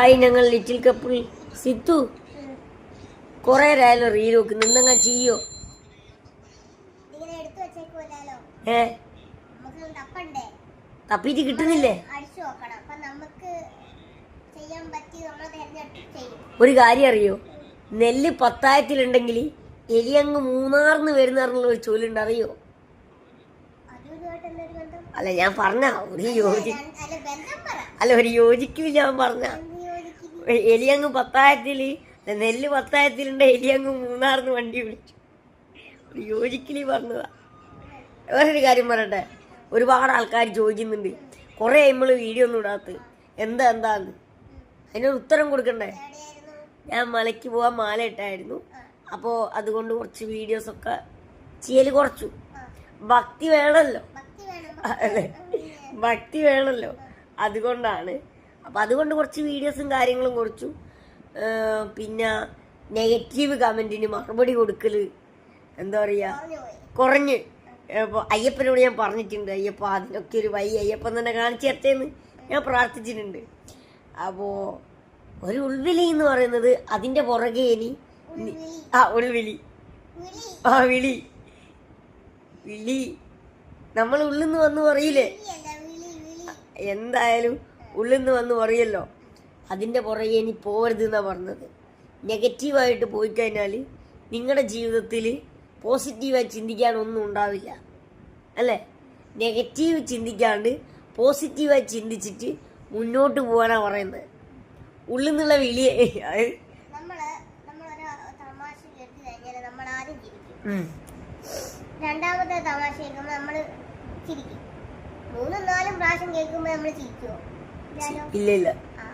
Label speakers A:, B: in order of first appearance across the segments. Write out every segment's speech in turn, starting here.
A: Hi ഞങ്ങൾ little couple സിത്തു കുറെ രായാലോ reel വെക്കുന്നു. എന്തെങ്ങാ ചെയ്യോ? ഏ? തപ്പിട്ട് കിട്ടുന്നില്ലേ? ഒരു കാര്യം അറിയോ? നെല്ല് പത്തായത്തിലുണ്ടെങ്കിൽ എലിയങ്ങ് മൂന്നാർന്ന് വരുന്ന ഒരു ചൊല്ലുണ്ട്. അറിയോ? അല്ല ഞാൻ പറഞ്ഞ ഒരു യോജി
B: അല്ല
A: ഒരു യോജിക്കില്ല ഞാൻ പറഞ്ഞ. എലിയങ്ങ് പത്തായത്തിൽ നെല്ല് പത്തായത്തിലുണ്ട് എലിയങ്ങ് മൂന്നാർന്ന് വണ്ടി വിളിച്ചു. യോജിക്കലി പറഞ്ഞതാ. വേറൊരു കാര്യം പറയട്ടെ. ഒരുപാട് ആൾക്കാർ ചോദിക്കുന്നുണ്ട്. കുറേ നമ്മൾ വീഡിയോ ഒന്നും ഇടാത്ത. എന്താ എന്താന്ന്. അതിനൊരു ഉത്തരം കൊടുക്കണ്ടേ? ഞാൻ മലയ്ക്ക് പോവാൻ മാല ഇട്ടായിരുന്നു. അപ്പോൾ അതുകൊണ്ട് കുറച്ച് വീഡിയോസൊക്കെ ചെയ്യൽ കുറച്ചു. ഭക്തി വേണമല്ലോ അതെ ഭക്തി വേണമല്ലോ അതുകൊണ്ടാണ് അപ്പം അതുകൊണ്ട് കുറച്ച് വീഡിയോസും കാര്യങ്ങളും കുറച്ചു പിന്നെ നെഗറ്റീവ് കമന്റിന് മറുപടി കൊടുക്കൽ എന്താ പറയുക കുറഞ്ഞ്. അപ്പോൾ അയ്യപ്പനോട് ഞാൻ പറഞ്ഞിട്ടുണ്ട് അയ്യപ്പ അതിനൊക്കെ ഒരു വൈ അയ്യപ്പൻ തന്നെ കാണിച്ചു തരത്തേന്ന് ഞാൻ പ്രാർത്ഥിച്ചിട്ടുണ്ട്. അപ്പോൾ ഒരു ഉൾവിളി എന്ന് പറയുന്നത് അതിന്റെ പുറകെ ഇനി ആ ഉൾവിളി ആ വിളി. വിളി. നമ്മൾ ഉള്ളിൽ നിന്ന് വന്ന് പറയില്ലേ? എന്തായാലും ഉള്ളിൽ നിന്ന് വന്ന് പറയല്ലോ അതിന്റെ പുറകെ ഇനി പോകരുത് എന്നാണ് പറഞ്ഞത്. നെഗറ്റീവായിട്ട് പോയി കഴിഞ്ഞാൽ നിങ്ങളുടെ ജീവിതത്തിൽ പോസിറ്റീവായി ചിന്തിക്കാനൊന്നും ഉണ്ടാവില്ല. അല്ലേ? നെഗറ്റീവ് ചിന്തിക്കാണ്ട് പോസിറ്റീവായി ചിന്തിച്ചിട്ട് മുന്നോട്ട് പോകാനാണ് പറയുന്നത്. ഉള്ളിൽ നിന്നുള്ള വിളി
B: രണ്ടാമത്തെ തമാശ കേൾക്കുമ്പോൾ നമ്മൾ ചിരിക്കും. മൂന്നും നാലും പ്രാവശ്യം കേൾക്കുമ്പോൾ നമ്മൾ ചിരിക്കുമോ
A: ഇല്ല ഇല്ല
B: ആ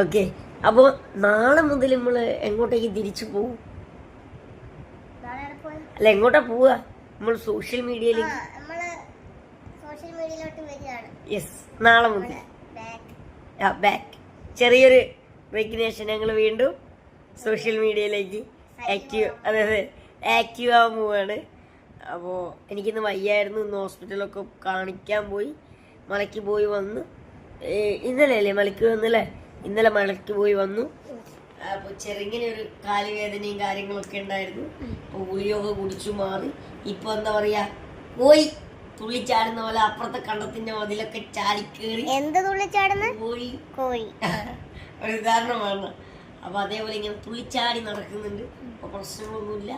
A: ഓക്കെ. അപ്പോൾ നാളെ മുതൽ നമ്മൾ എങ്ങോട്ടേക്ക് തിരിച്ചു
B: പോവും?
A: അല്ല എങ്ങോട്ടാ പോവുക നമ്മൾ സോഷ്യൽ
B: ആ
A: മീഡിയയിലേക്ക് യെസ് നാളെ മുതൽ.
B: ബാക്ക്
A: ബാക്ക് ചെറിയൊരു ബ്രേക്കിന് ശേഷം ഞങ്ങൾ വീണ്ടും സോഷ്യൽ മീഡിയയിലേക്ക് ആക്റ്റീവ് അതെ അതെ. ആക്റ്റീവ് ആവാൻ പോവാണ്. അപ്പോൾ എനിക്കിന്ന് വയ്യായിരുന്നു ഇന്ന് ഹോസ്പിറ്റലൊക്കെ കാണിക്കാൻ പോയി മലയ്ക്ക് പോയി വന്ന്. ഇന്നലെ അല്ലേ മലയ്ക്ക് വന്നല്ലേ? ഇന്നലെ മലയ്ക്ക് പോയി വന്നു. അപ്പോൾ ചെറുങ്ങനെ ഒരു കാലുവേദനയും കാര്യങ്ങളൊക്കെ ഉണ്ടായിരുന്നു. അപ്പോൾ ഗുളിയൊക്കെ കുടിച്ചു മാറി. ഇപ്പോൾ എന്താ പറയുക പോയി. തുള്ളിച്ചാടുന്ന പോലെ അപ്പുറത്തെ കണ്ടത്തിന്റെ മതിലൊക്കെ ചാടിക്കേറി
B: എന്ത് തുള്ളിച്ചാടുന്ന
A: കോഴി
B: കോഴി.
A: ഒരു ഉദാഹരണമാണ്. അപ്പൊ അതേപോലെ ഇങ്ങനെ തുള്ളിച്ചാടി നടക്കുന്നുണ്ട്. അപ്പൊ പ്രശ്നങ്ങളൊന്നുമില്ല.